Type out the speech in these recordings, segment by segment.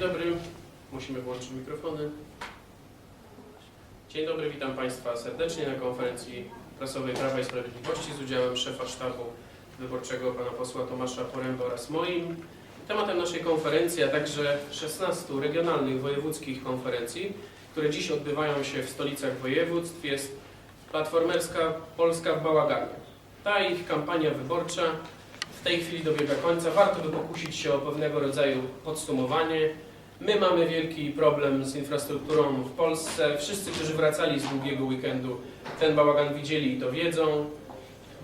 dobry. Musimy włączyć mikrofony. Dzień dobry, witam Państwa serdecznie na konferencji prasowej Prawa i Sprawiedliwości z udziałem szefa sztabu wyborczego pana posła Tomasza Poręby oraz moim. Tematem naszej konferencji, a także 16 regionalnych wojewódzkich konferencji, które dziś odbywają się w stolicach województw, jest Platformerska Polska w bałaganie. Ta ich kampania wyborcza w tej chwili dobiega końca. Warto by pokusić się o pewnego rodzaju podsumowanie. My mamy wielki problem z infrastrukturą w Polsce. Wszyscy, którzy wracali z długiego weekendu, ten bałagan widzieli i to wiedzą.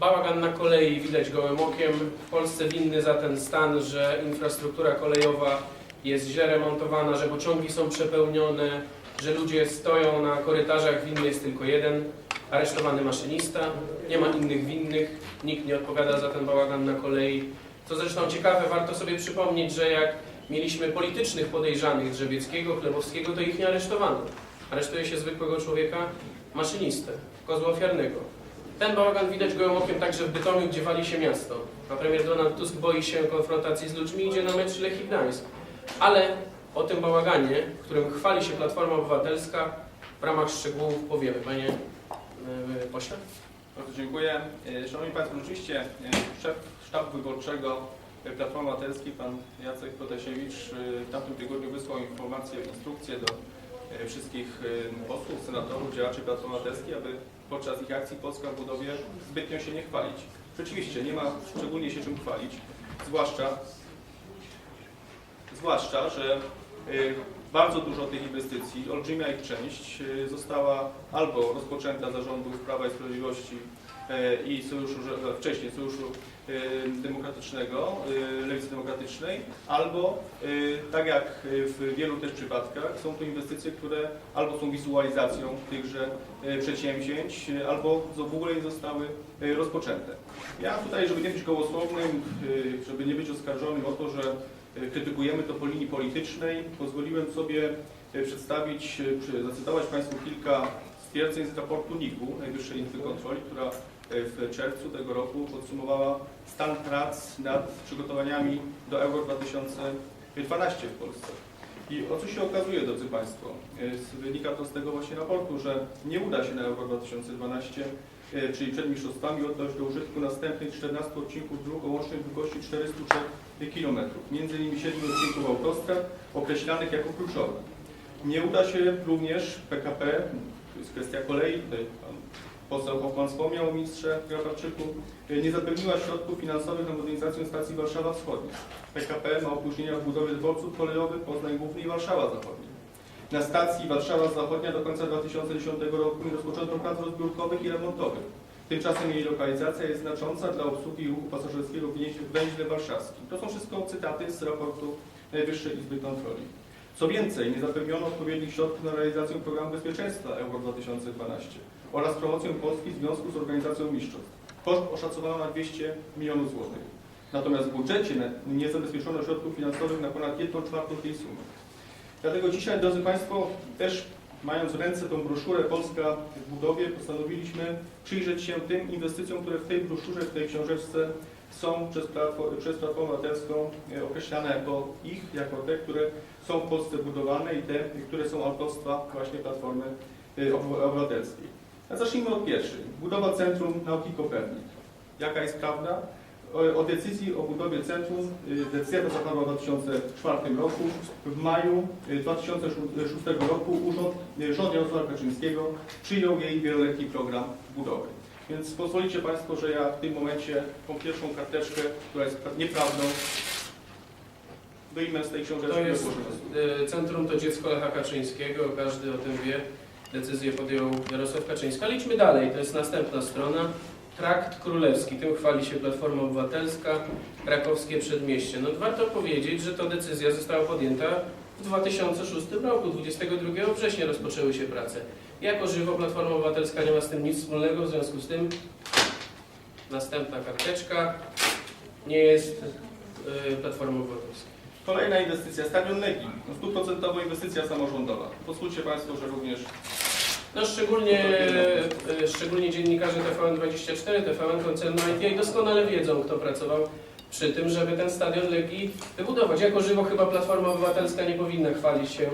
Bałagan na kolei widać gołym okiem. W Polsce winny za ten stan, że infrastruktura kolejowa jest źle remontowana, że pociągi są przepełnione, że ludzie stoją na korytarzach. Winny jest tylko jeden, aresztowany maszynista. Nie ma innych winnych. Nikt nie odpowiada za ten bałagan na kolei. Co zresztą ciekawe, warto sobie przypomnieć, że jak mieliśmy politycznych podejrzanych Drzewieckiego, Chlebowskiego, to ich nie aresztowano. Aresztuje się zwykłego człowieka, maszynistę, kozła ofiarnego. Ten bałagan widać gołym okiem także w Bytomiu, gdzie wali się miasto. A premier Donald Tusk boi się konfrontacji z ludźmi, idzie na mecz Lech i Gdańsk. Ale o tym bałaganie, którym chwali się Platforma Obywatelska, w ramach szczegółów powiemy. Panie yy, pośle? Bardzo dziękuję. E, Szanowni Państwo, rzeczywiście e, szef sztabu wyborczego e, Platformy Obywatelskiej, pan Jacek Protasiewicz, e, w tamtym tygodniu wysłał informację, instrukcję do e, wszystkich e, posłów, senatorów, działaczy Platformy Obywatelskiej, aby podczas ich akcji Polska w budowie zbytnio się nie chwalić. Rzeczywiście, nie ma szczególnie się czym chwalić, zwłaszcza, zwłaszcza że e, bardzo dużo tych inwestycji, olbrzymia ich część e, została albo rozpoczęta za rządów Prawa i Sprawiedliwości e, i Sojuszu, że- wcześniej Sojuszu e, Demokratycznego, e, Lewicy Demokratycznej, albo e, tak jak w wielu też przypadkach są to inwestycje, które albo są wizualizacją tychże e, przedsięwzięć, e, albo w ogóle nie zostały e, rozpoczęte. Ja tutaj, żeby nie być gołosłownym, e, żeby nie być oskarżonym o to, że e, krytykujemy to po linii politycznej, pozwoliłem sobie e, przedstawić, e, zacytować Państwu kilka stwierdzeń z raportu NIK-u, Najwyższej Izby Kontroli, która e, w czerwcu tego roku podsumowała stan prac nad przygotowaniami do Euro 2012 w Polsce. I o co się okazuje, drodzy Państwo? Wynika to z tego właśnie raportu, że nie uda się na Euro 2012, e, czyli przed mistrzostwami, oddać do użytku następnych 14 odcinków dróg o łącznej długości 403 km, między innymi 7 odcinków autostrad określanych jako kluczowe. Nie uda się również PKP, to jest kwestia kolei, tutaj pan poseł Hoffman wspomniał o ministrze Grabarczyku, nie zapewniła środków finansowych na modernizację stacji Warszawa Wschodnia. PKP ma opóźnienia w budowie dworców kolejowych Poznań Główny i Warszawa Zachodnia. Na stacji Warszawa Zachodnia do końca 2010 roku nie rozpoczęto prac rozbiórkowych i remontowych. Tymczasem jej lokalizacja jest znacząca dla obsługi ruchu pasażerskiego w węźle warszawskim. To są wszystko cytaty z raportu Najwyższej Izby Kontroli. Co więcej, nie zapewniono odpowiednich środków na realizację programu bezpieczeństwa Euro 2012 oraz promocję Polski w związku z organizacją mistrzostw. Koszt oszacowano na 200 milionów złotych. Natomiast w budżecie nie zabezpieczono środków finansowych na ponad 1 czwartą tej sumy. Dlatego dzisiaj, drodzy Państwo, też mając w ręce tą broszurę Polska w budowie, postanowiliśmy przyjrzeć się tym inwestycjom, które w tej broszurze, w tej książeczce są przez, Platform, przez Platformę Obywatelską e, określane jako ich, jako te, które są w Polsce budowane i te, które są autorstwa właśnie Platformy e, Obywa- Obywatelskiej. A zacznijmy od pierwszej. Budowa Centrum Nauki Kopernik. Jaka jest prawda? O, decyzji o budowie centrum, y, decyzja ta zapadła w 2004 roku. W maju y, 2006 roku urząd, y, rząd Jarosława Kaczyńskiego przyjął jej wieloletni program budowy. Więc pozwolicie Państwo, że ja w tym momencie tą pierwszą karteczkę, która jest pra- nieprawdą, wyjmę z tej książeczki To jest Centrum to dziecko Lecha Kaczyńskiego, każdy o tym wie. Decyzję podjął Jarosław Kaczyński. Ale idźmy dalej, to jest następna strona. Trakt Królewski, tym chwali się Platforma Obywatelska, krakowskie przedmieście. No warto powiedzieć, że ta decyzja została podjęta w 2006 roku, 22 września rozpoczęły się prace. Jako żywo Platforma Obywatelska nie ma z tym nic wspólnego, w związku z tym następna karteczka nie jest e, Platformą Obywatelską. Kolejna inwestycja, Stadion Legii. No, Stuprocentowa inwestycja samorządowa. Pozwólcie Państwo, że również No szczególnie, e, szczególnie dziennikarze TVN24, TVN koncernu ITI doskonale wiedzą, kto pracował przy tym, żeby ten stadion Legii wybudować. Jako żywo chyba Platforma Obywatelska nie powinna chwalić się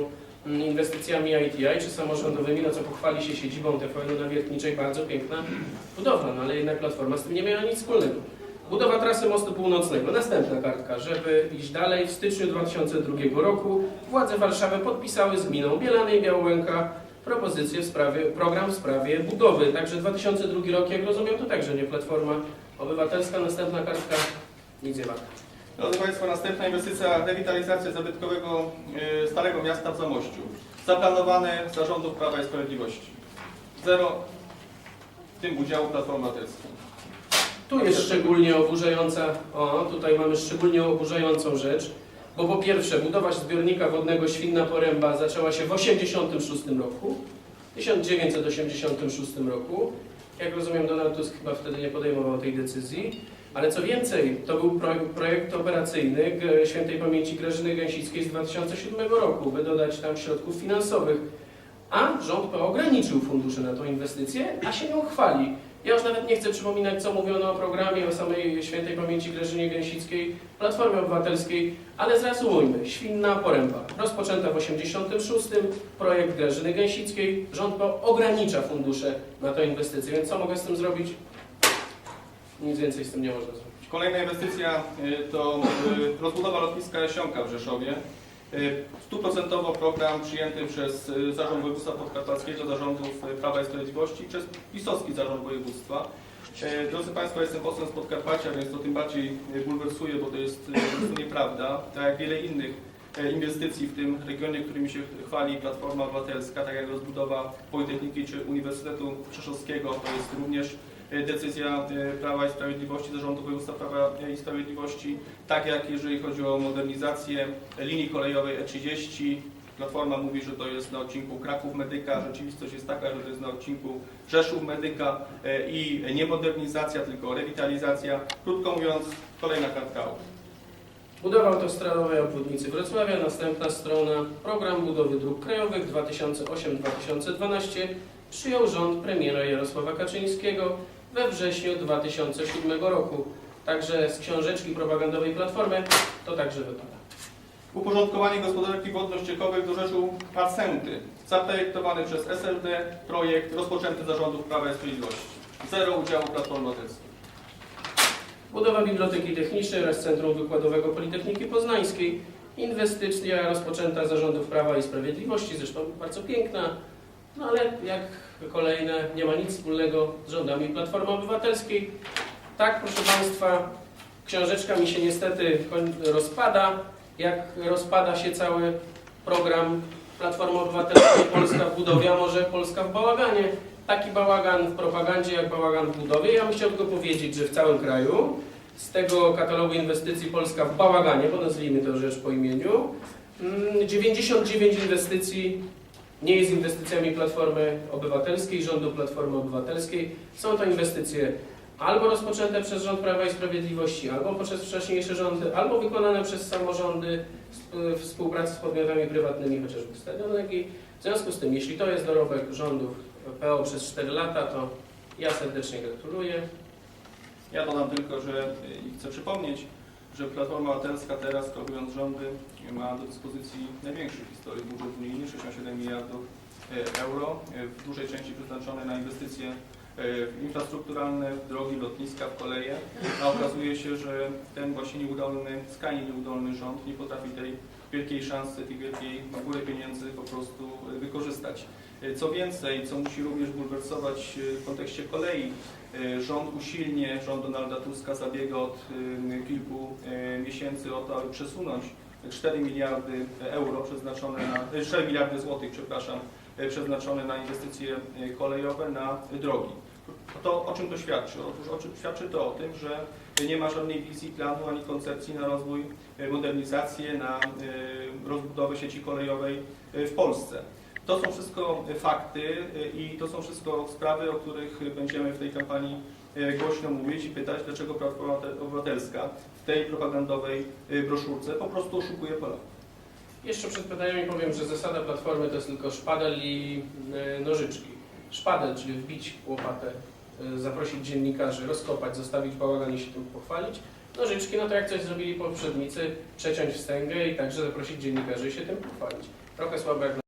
mm, inwestycjami ITI czy samorządowymi, no co pochwali się siedzibą TVN-u na Wiertniczej, bardzo piękna budowla, no ale jednak Platforma z tym nie miała nic wspólnego. Budowa trasy mostu północnego. Następna kartka. Żeby iść dalej, w styczniu 2002 roku władze Warszawy podpisały z gminą Bielany i Białęka propozycję w sprawie, program w sprawie budowy. Także 2002 rok, jak rozumiem, to także nie Platforma Obywatelska. Następna kartka, nic nie warta. Drodzy Państwo, następna inwestycja rewitalizacja zabytkowego e, Starego Miasta w Zamościu. Zaplanowane zarządów Prawa i Sprawiedliwości. Zero w tym udziału Platformy Obywatelskiej. Tu jest szczególnie oburzająca, o, tutaj mamy szczególnie oburzającą rzecz, bo po pierwsze budowa zbiornika wodnego Świnna Poręba zaczęła się w 1986 roku, 1986 roku. Jak rozumiem, Donald Tusk chyba wtedy nie podejmował tej decyzji. Ale co więcej, to był projekt, operacyjny świętej pamięci Grażyny Gęsickiej z 2007 roku, by dodać tam środków finansowych. A rząd ograniczył fundusze na tą inwestycję, a się nią chwali. Ja już nawet nie chcę przypominać, co mówiono o programie, o samej świętej pamięci Grażynie Gęsickiej, Platformie Obywatelskiej, ale zreasumujmy. Świnna Poręba, rozpoczęta w 86, projekt Grażyny Gęsickiej, rząd ogranicza fundusze na tę inwestycję, więc co mogę z tym zrobić? Nic więcej z tym nie można zrobić. Kolejna inwestycja y, to y, rozbudowa lotniska Lesionka w Rzeszowie. Y, Stuprocentowo program przyjęty przez y, Zarząd Województwa Podkarpackiego, Zarządów y, Prawa i Sprawiedliwości, przez PiSowski Zarząd Województwa. Drodzy Państwo, jestem posłem z Podkarpacia, więc to tym bardziej bulwersuje, bo to jest nieprawda. Tak jak wiele innych inwestycji w tym regionie, którymi się chwali Platforma Obywatelska, tak jak rozbudowa Politechniki czy Uniwersytetu Rzeszowskiego, to jest również decyzja y, Prawa i Sprawiedliwości, Zarządu Województwa Prawa i Sprawiedliwości, tak jak jeżeli chodzi o modernizację linii kolejowej E30. Platforma mówi, że to jest na odcinku Kraków Medyka, rzeczywistość jest taka, że to jest na odcinku Rzeszów Medyka y, i nie modernizacja, tylko rewitalizacja. Krótko mówiąc, kolejna kartka. Budowa autostradowej obwodnicy Wrocławia, następna strona. Program budowy dróg krajowych 2008-2012 przyjął rząd premiera Jarosława Kaczyńskiego we wrześniu 2007 roku. Także z książeczki propagandowej Platformy to także wypada. Uporządkowanie gospodarki wodno-ściekowej do Rzeszu Parsenty. Zaprojektowany przez SLD projekt rozpoczęty zarządów Prawa i Sprawiedliwości. Zero udziału Platformy Obywatelskiej. Budowa Biblioteki Technicznej oraz Centrum Wykładowego Politechniki Poznańskiej. Inwestycja rozpoczęta zarządów Prawa i Sprawiedliwości, zresztą bardzo piękna, no ale jak kolejne nie ma nic wspólnego z rządami Platformy Obywatelskiej. Tak, proszę Państwa, książeczka mi się niestety rozpada, jak rozpada się cały program Platformy Obywatelskiej Polska w budowie, a może Polska w bałaganie. Taki bałagan w propagandzie, jak bałagan w budowie. Ja bym chciał tylko powiedzieć, że w całym kraju z tego katalogu inwestycji Polska w bałaganie, bo nazwijmy to rzecz po imieniu, mm, 99 inwestycji nie jest inwestycjami Platformy Obywatelskiej, rządu Platformy Obywatelskiej. Są to inwestycje albo rozpoczęte przez rząd Prawa i Sprawiedliwości, albo przez wcześniejsze rządy, albo wykonane przez samorządy w współpracy z podmiotami prywatnymi, chociażby Stadion Legii. W związku z tym, jeśli to jest dorobek rządów PO przez 4 lata, to ja serdecznie gratuluję. Ja dodam tylko, że i chcę przypomnieć, że Platforma Obywatelska teraz, sprawując rządy, ma do dyspozycji największy w historii budżet unijny, 67 miliardów y, euro, y, w dużej części przeznaczone na inwestycje y, infrastrukturalne, w drogi, lotniska, w koleje, a okazuje się, że ten właśnie nieudolny, skrajnie nieudolny rząd nie potrafi tej wielkiej szansy, tej wielkiej góry pieniędzy po prostu wykorzystać. Y, Co więcej, co musi również bulwersować y, w kontekście kolei, Y, Rząd usilnie, rząd Donalda Tuska zabiega od kilku miesięcy o to, aby przesunąć 4 miliardy euro przeznaczone na, y, 4 miliardy złotych, przepraszam, przeznaczone na inwestycje kolejowe, na drogi. To o czym to świadczy? Otóż o czym świadczy to o tym, że nie ma żadnej wizji, planu ani koncepcji na rozwój, modernizację, na rozbudowę sieci kolejowej w Polsce. To są wszystko fakty y, i to są wszystko sprawy, o których będziemy w tej kampanii y, głośno mówić i pytać, dlaczego Platforma Obywatelska w tej propagandowej broszurce po prostu oszukuje Polaków. Jeszcze przed pytaniami powiem, że zasada Platformy to jest tylko szpadel i e, nożyczki. Szpadel, czyli wbić łopatę, e, zaprosić dziennikarzy, rozkopać, zostawić bałagan i się tym pochwalić. nożyczki, no to jak coś zrobili poprzednicy, przeciąć wstęgę i także zaprosić dziennikarzy i się tym pochwalić. Trochę słabo jak na